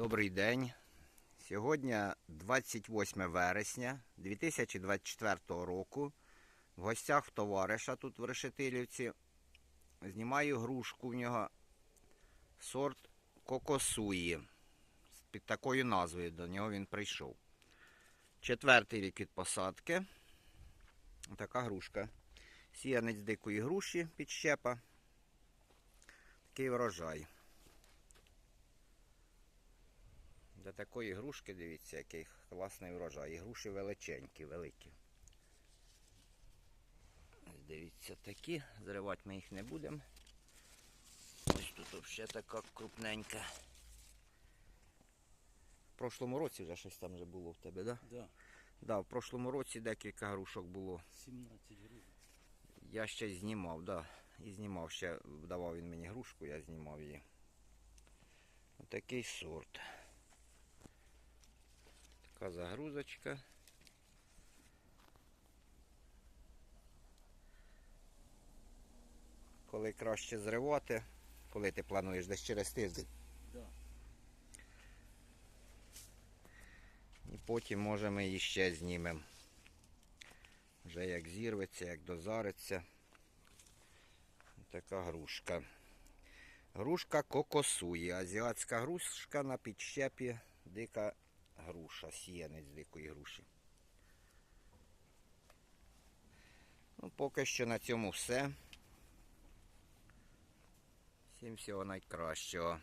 Добрий день. Сьогодні 28 вересня 2024 року. В гостях товариша тут в Решетилівці. Знімаю грушку в нього сорт Кокосуї. Під такою назвою до нього він прийшов. Четвертий рік від посадки. Така грушка. Сіянець дикої груші підщепа. Такий врожай. До такої грушки, дивіться, який класний врожай. І груші величенькі, великі. Ось Дивіться, такі. Зривати ми їх не будемо. Ось тут ще така крупненька. В прошлому році вже щось там вже було в тебе, так? Да? Да, Да, в прошлому році декілька грушок було. 17 гривень. Я ще знімав, да. І знімав ще, давав він мені грушку, я знімав її. Отакий сорт. Така загрузочка. Коли краще зривати, коли ти плануєш десь через тиждень. Да. І потім може ми її ще знімемо. Вже як зірветься, як дозариться. Така грушка. Грушка кокосує. Азіатська грушка на підщепі дика груша, сіянець дикої груші. Ну, поки що на цьому все. Всім всього найкращого.